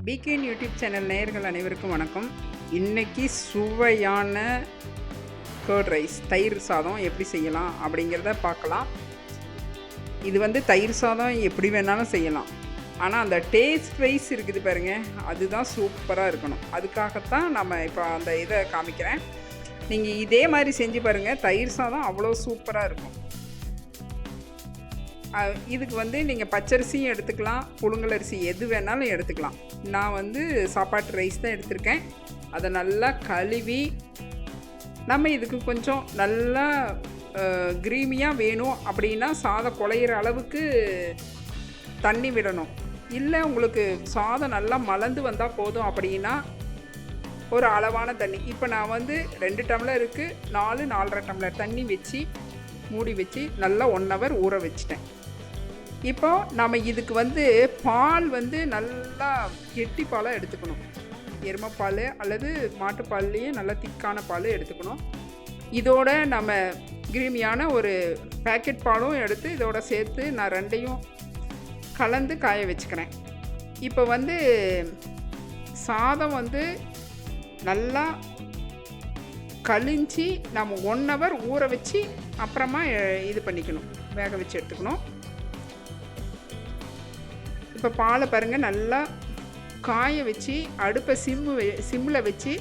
Began YouTube channel நேயர்கள் அனைவருக்கும் வணக்கம் இன்றைக்கி சுவையான கேர்ட் ரைஸ் தயிர் சாதம் எப்படி செய்யலாம் அப்படிங்கிறத பார்க்கலாம் இது வந்து தயிர் சாதம் எப்படி வேணாலும் செய்யலாம் ஆனால் அந்த டேஸ்ட் வைஸ் இருக்குது பாருங்க அதுதான் சூப்பராக இருக்கணும் அதுக்காகத்தான் நம்ம இப்போ அந்த இதை காமிக்கிறேன் நீங்கள் இதே மாதிரி செஞ்சு பாருங்கள் தயிர் சாதம் அவ்வளோ சூப்பராக இருக்கும் இதுக்கு வந்து நீங்கள் பச்சரிசியும் எடுத்துக்கலாம் புழுங்கலரிசி எது வேணாலும் எடுத்துக்கலாம் நான் வந்து சாப்பாட்டு ரைஸ் தான் எடுத்திருக்கேன். அதை நல்லா கழுவி நம்ம இதுக்கு கொஞ்சம் நல்லா க்ரீமியாக வேணும் அப்படின்னா சாதம் குழையிற அளவுக்கு தண்ணி விடணும். இல்லை உங்களுக்கு சாதம் நல்லா மலர்ந்து வந்தால் போதும் அப்படின்னா ஒரு அளவான தண்ணி. இப்போ நான் வந்து ரெண்டு டம்ளர் இருக்குது நாலு நாலரை டம்ளர் தண்ணி வச்சு மூடி வச்சு நல்லா ஒன் ஹவர் ஊற வச்சிட்டேன். இப்போ நம்ம இதுக்கு வந்து பால் வந்து நல்லா கெட்டி பாலாக எடுத்துக்கணும். எருமைப்பால் அல்லது மாட்டுப்பால்லையே நல்லா திக்கான பால் எடுத்துக்கணும். இதோட நம்ம கிரீமியான ஒரு பேக்கெட் பாலும் எடுத்து இதோட சேர்த்து நான் ரெண்டையும் கலந்து காய வச்சுக்கிறேன். இப்போ வந்து சாதம் வந்து நல்லா கழிஞ்சி நம்ம ஒன் ஹவர் ஊற வச்சு அப்புறமா இது பண்ணிக்கணும். வேக வச்சு எடுத்துக்கணும். இப்போ பாலை பாருங்கள் நல்லா காய வச்சு அடுப்பை சிம்மு சிம்மில் வச்சு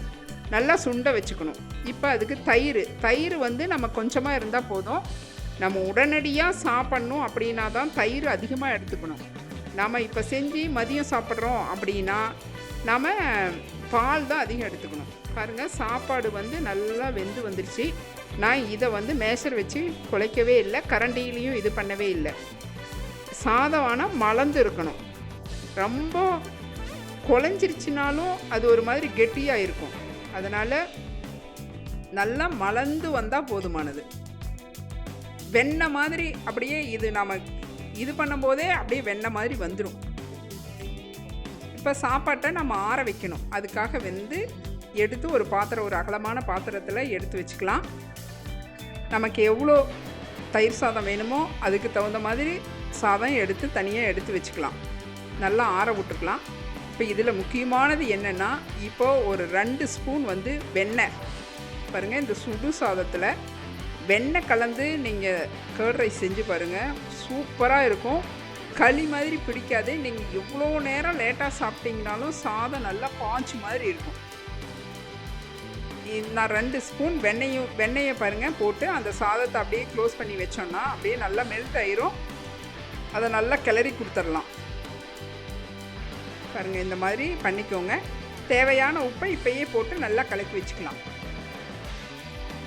நல்லா சுண்ட வச்சுக்கணும். இப்போ அதுக்கு தயிர். தயிர் வந்து நம்ம கொஞ்சமாக இருந்தால் போதும். நம்ம உடனடியாக சாப்பிட்ணும் அப்படின்னா தான் தயிர் அதிகமாக எடுத்துக்கணும். நாம் இப்போ செஞ்சு மதியம் சாப்பிட்றோம் அப்படின்னா நாம் பால் தான் அதிகம் எடுத்துக்கணும். பாருங்கள் சாப்பாடு வந்து நல்லா வெந்து வந்துருச்சு. நான் இதை வந்து மேஷர் வச்சு குலைக்கவே இல்லை. கரண்டியிலையும் இது பண்ணவே இல்லை. சாதம் ஆனால் மலர்ந்து இருக்கணும் ரொம்ப குழஞ்சிருச்சுனாலும் அது ஒரு மாதிரி கெட்டியாக இருக்கும். அதனால் நல்லா மலர்ந்து வந்தால் போதுமானது. வெண்ணெய் மாதிரி அப்படியே இது நாம் இது பண்ணும்போதே அப்படியே வெண்ணெய் மாதிரி வந்துடும் இப்போ சாப்பாட்டை நம்ம ஆற வைக்கணும். அதுக்காக வந்து எடுத்து ஒரு பாத்திரம் ஒரு அகலமான பாத்திரத்தில் எடுத்து வச்சுக்கலாம். நமக்கு எவ்வளோ தயிர் சாதம் வேணுமோ அதுக்கு தகுந்த மாதிரி சாதம் எடுத்து தனியாக எடுத்து வச்சுக்கலாம். நல்லா ஆற விட்டுக்கலாம். இப்போ இதில் முக்கியமானது என்னென்னா இப்போது ஒரு ரெண்டு ஸ்பூன் வந்து வெண்ணெய் பாருங்கள் இந்த சுடு சாதத்தில் வெண்ணெய் கலந்து நீங்கள் கேர்ட் ரைஸ் செஞ்சு பாருங்கள் சூப்பராக இருக்கும். களி மாதிரி பிடிக்காது. நீங்கள் எவ்வளோ நேரம் லேட்டாக சாப்பிட்டீங்கனாலும் சாதம் நல்லா பாஞ்சு மாதிரி இருக்கும். நான் ரெண்டு ஸ்பூன் வெண்ணெயும் வெண்ணெயை பாருங்கள் போட்டு அந்த சாதத்தை அப்படியே க்ளோஸ் பண்ணி வச்சோன்னா அப்படியே நல்லா மெல்ட் ஆயிரும். அதை நல்லா கிளறி கொடுத்துடலாம். பாருங்கள் இந்த மாதிரி பண்ணிக்கோங்க. தேவையான உப்பை இப்பயே போட்டு நல்லா கலக்கி வச்சுக்கலாம்.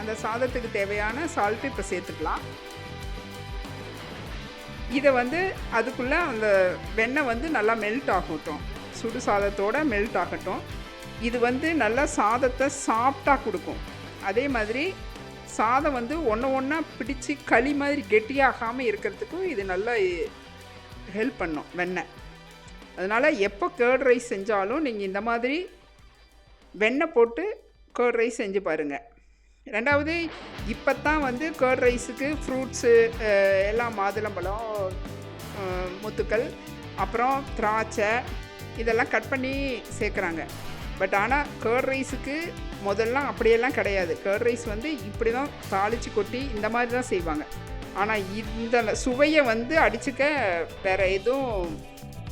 அந்த சாதத்துக்கு தேவையான சால்ட்டு இப்போ சேர்த்துக்கலாம். இதை வந்து அதுக்குள்ளே அந்த வெண்ணெய் வந்து நல்லா மெல்ட் ஆகட்டும். சுடு சாதத்தோட மெல்ட் ஆகட்டும். இது வந்து நல்லா சாதத்தை சாஃப்டாக கொடுக்கும். அதே மாதிரி சாதம் வந்து ஒன்று ஒன்றா பிடிச்சி களி மாதிரி கெட்டியாகாமல் இருக்கிறதுக்கும் இது நல்லா ஹெல்ப் பண்ணும் வெண்ணெய். அதனால் எப்போ கேர்ட் ரைஸ் செஞ்சாலும் நீங்கள் இந்த மாதிரி வெண்ணெய் போட்டு கேர்ட் ரைஸ் செஞ்சு பாருங்கள் ரெண்டாவது இப்போ தான் வந்து கேர்ட் ரைஸுக்கு ஃப்ரூட்ஸு எல்லாம் மாதுளம்பழம் முத்துக்கள் அப்புறம் திராட்சை இதெல்லாம் கட் பண்ணி சேர்க்குறாங்க. பட் ஆனால் கேர்ட் ரைஸுக்கு முதல்லாம் அப்படியெல்லாம் கிடையாது. கேர்ட் ரைஸ் வந்து இப்படி தான் தாளித்து கொட்டி இந்த மாதிரி தான் செய்வாங்க. ஆனால் இந்த சுவையை வந்து அடிச்சுக்க வேறு எதுவும்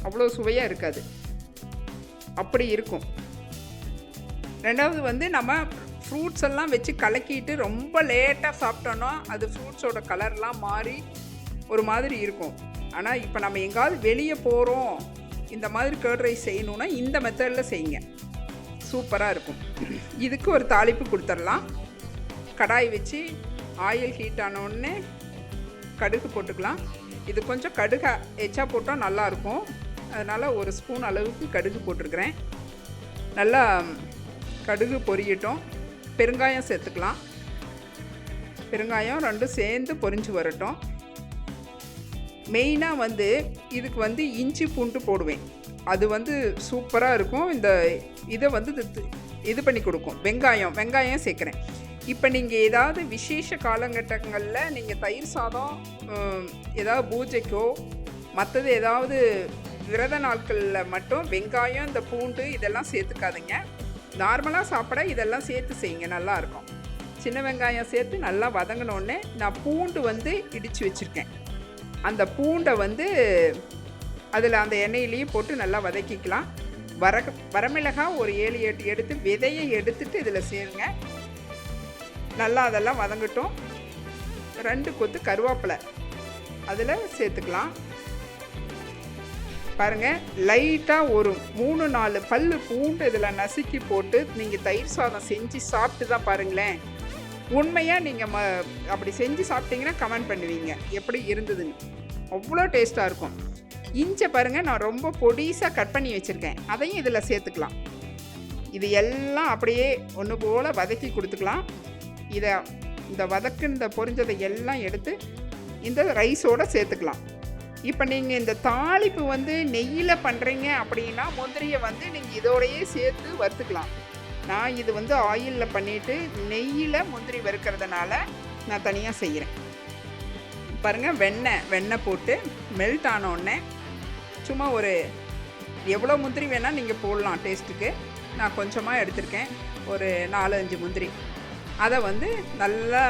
அவ்வளோ சுவையாக இருக்காது. அப்படி இருக்கும். ரெண்டாவது வந்து நம்ம ஃப்ரூட்ஸ் எல்லாம் வச்சு கலக்கிட்டு ரொம்ப லேட்டாக சாப்பிட்டோன்னா அது ஃப்ரூட்ஸோட கலர்லாம் மாறி ஒரு மாதிரி இருக்கும். ஆனால் இப்போ நம்ம எங்காவது வெளியே போகிறோம் இந்த மாதிரி கேர்ட் ரைஸ் செய்யணுன்னா இந்த மெத்தடில் செய்யுங்க. சூப்பராக இருக்கும். இதுக்கு ஒரு தாளிப்பு கொடுத்துடலாம். கடாய் வச்சு ஆயில் ஹீட் ஆன கடுகு போட்டுக்கலாம். இது கொஞ்சம் கடுகு எச்சா போட்டால் நல்லாயிருக்கும் அதனால் ஒரு ஸ்பூன் அளவுக்கு கடுகு போட்டிருக்கிறேன். நல்லா கடுகு பொரியட்டும். பெருங்காயம் சேர்த்துக்கலாம். பெருங்காயம் ரெண்டும் சேர்ந்து பொரிஞ்சு வரட்டும். மெயினாக வந்து இதுக்கு வந்து இஞ்சி பூண்டு போடுவேன். அது வந்து சூப்பராக இருக்கும். இந்த இதை வந்து இது- இது பண்ணி கொடுக்கும். வெங்காயம் வெங்காயம் சேர்க்குறேன். இப்போ நீங்கள் ஏதாவது விசேஷ காலகட்டங்களில் நீங்கள் தயிர் சாதம் ஏதாவது பூஜைக்கோ மற்றது ஏதாவது விரத நாட்களில் மட்டும் வெங்காயம் இந்த பூண்டு இதெல்லாம் சேர்த்துக்காதீங்க. நார்மலாக சாப்பிட இதெல்லாம் சேர்த்து செய்யுங்க. நல்லாயிருக்கும் சின்ன வெங்காயம் சேர்த்து நல்லா வதங்கினோடனே நான் பூண்டு வந்து இடித்து வச்சுருக்கேன். அந்த பூண்டை வந்து அதில் அந்த எண்ணெயிலையும் போட்டு நல்லா வதக்கிக்கலாம். வர வரமிளகாய் ஒரு ஏழு எட்டு எடுத்து விதையை எடுத்துட்டு இதில் சேருங்க. நல்லா அதெல்லாம் வதங்கட்டும். ரெண்டு கொத்து கருவேப்பிலை அதில் சேர்த்துக்கலாம். பாருங்கள் லைட்டாக ஒரு மூணு நாலு பல் பூண்டு இதில் நசுக்கி போட்டு நீங்கள் தயிர் சாதம் செஞ்சு சாப்பிட்டு தான் பாருங்களேன். உண்மையாக நீங்கள் ம அப்படி செஞ்சு சாப்பிட்டீங்கன்னா கமெண்ட் பண்ணுவீங்க. எப்படி இருந்ததுன்னு. அவ்வளோ டேஸ்ட்டாக இருக்கும். இஞ்சை பாருங்கள் நான் ரொம்ப பொடிசாக கட் பண்ணி வச்சுருக்கேன். அதையும் இதில் சேர்த்துக்கலாம். இது எல்லாம் அப்படியே ஒன்று போல் வதக்கி கொடுத்துக்கலாம். இதை இந்த வதக்குந்த பொரிஞ்சதை எல்லாம் எடுத்து இந்த ரைஸோடு சேர்த்துக்கலாம். இப்போ நீங்கள் இந்த தாளிப்பு வந்து நெய்யில் பண்ணுறீங்க அப்படின்னா முந்திரியை வந்து நீங்கள் இதோடையே சேர்த்து வறுத்துக்கலாம். நான் இது வந்து ஆயிலில் பண்ணிவிட்டு நெய்யில் முந்திரி வறுக்கிறதுனால நான் தனியாக செய்கிறேன் பாருங்கள் வெண்ணெய் வெண்ணெய் போட்டு மெல்ட் ஆனோடனே சும்மா ஒரு எவ்வளோ முந்திரி வேணால் நீங்கள் போடலாம் டேஸ்ட்டுக்கு. நான் கொஞ்சமாக எடுத்திருக்கேன். ஒரு நாலு அஞ்சு முந்திரி. அதை வந்து நல்லா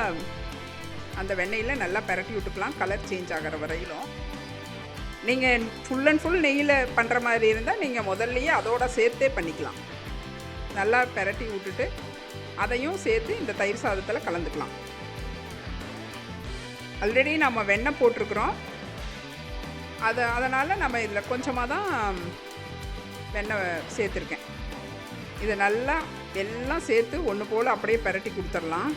அந்த வெண்ணெயில் நல்லா பரட்டி விட்டுக்கலாம். கலர் சேஞ்ச் ஆகிற வரையிலும். நீங்கள் ஃபுல் அண்ட் ஃபுல் நெய்யில் பண்ணுற மாதிரி இருந்தால் நீங்கள் முதல்லையே அதோட சேர்த்தே பண்ணிக்கலாம். நல்லா பரட்டி விட்டுட்டு அதையும் சேர்த்து இந்த தயிர் சாதத்தில் கலந்துக்கலாம். ஆல்ரெடி நம்ம வெண்ணெய் போட்டிருக்குறோம். அதை அதனால் நம்ம இதில் கொஞ்சமாக தான் வெண்ணெய் சேர்த்துருக்கேன். இதை நல்லா எல்லாம் சேர்த்து ஒன்று போல் அப்படியே பரட்டி கொடுத்துடலாம்.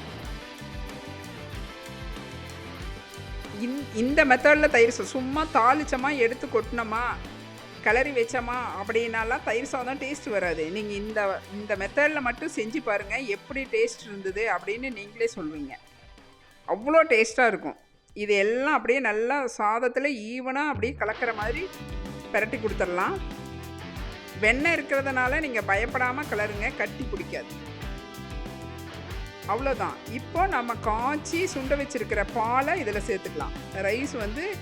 இந் இந்த மெத்தடில் தயிர் சாதம் சும்மா தாளிச்சோமா எடுத்து கொட்டினோமா கிளறி வச்சோமா அப்படின்னாலாம் தயிர் சாதம் டேஸ்ட் வராது. நீங்கள் இந்த இந்த மெத்தடில் மட்டும் செஞ்சு பாருங்கள் எப்படி டேஸ்ட் இருந்தது அப்படின்னு நீங்களே சொல்லுவீங்க அவ்வளோ டேஸ்ட்டாக இருக்கும். இது எல்லாம் அப்படியே நல்லா சாதத்தில் ஈவனாக அப்படியே கலக்கிற மாதிரி பெரட்டி கொடுத்துடலாம். வெண்ணெய் இருக்கிறதுனால நீங்கள் பயப்படாமல் கலருங்க கட்டி பிடிக்காது. அவ்வளோதான் இப்போ நம்ம காய்ச்சி சுண்ட வச்சிருக்கிற பாலை இதில் சேர்த்துக்கலாம். ரைஸ் வந்து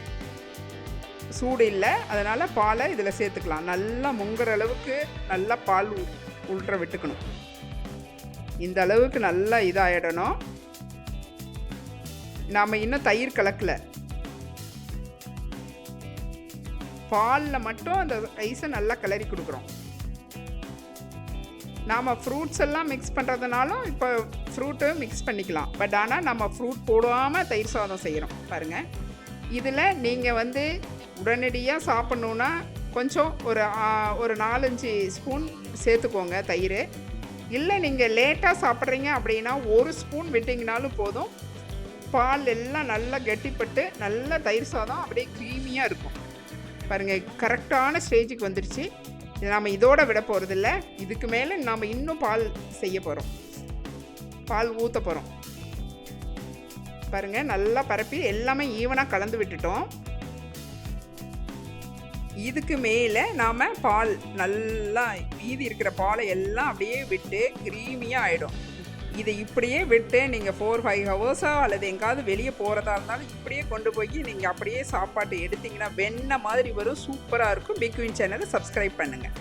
சூடு இல்லை அதனால் பாலை இதில் சேர்த்துக்கலாம். நல்லா முங்குற அளவுக்கு நல்லா பால் உ- உள்ற விட்டுக்கணும். இந்த அளவுக்கு நல்லா இதாகிடணும் நாம் இன்னும் தயிர் கலக்கல. பாலில் மட்டும் அந்த ரைஸை நல்லா கிளறி கொடுக்குறோம். நாம் ஃப்ரூட்ஸ் எல்லாம் மிக்ஸ் பண்ணுறதுனாலும் இப்போ ஃப்ரூட்டு மிக்ஸ் பண்ணிக்கலாம். பட் ஆனால் நம்ம ஃப்ரூட் போடாமல் தயிர் சாதம் செய்கிறோம் பாருங்கள் இதில் நீங்கள் வந்து உடனடியாக சாப்பிட்ணுன்னா கொஞ்சம் ஒரு ஒரு நாலஞ்சு ஸ்பூன் சேர்த்துக்கோங்க தயிர். இல்லை நீங்கள் லேட்டாக சாப்பிட்றீங்க அப்படின்னா ஒரு ஸ்பூன் விட்டிங்கனாலும் போதும். பால் எல்லாம் நல்லா கெட்டிப்பட்டு நல்ல தயிர் சாதம் அப்படியே க்ரீமியாக இருக்கும். பாருங்கள் கரெக்டான ஸ்டேஜுக்கு வந்துடுச்சு நாம் இதோட விட போகிறதில்ல இதுக்கு மேலே நாம் இன்னும் பால் செய்ய போகிறோம் பால் ஊற்ற போகிறோம் பாருங்கள் நல்லா பரப்பி எல்லாமே ஈவனாக கலந்து விட்டுட்டோம். இதுக்கு மேலே நாம் பால் நல்லா மீதி இருக்கிற பாலை எல்லாம் அப்படியே விட்டு க்ரீமியாக ஆகிடும் இதை இப்படியே விட்டு நீங்கள் ஃபோர் ஃபைவ் ஹவர்ஸோ அல்லது எங்காவது வெளியே போகிறதா இருந்தாலும் இப்படியே கொண்டு போய் நீங்கள் அப்படியே சாப்பாட்டு எடுத்தீங்கன்னா வெண்ணெய் மாதிரி வரும். சூப்பராக இருக்கும். பிக்வின் சேனலை சப்ஸ்கிரைப் பண்ணுங்கள்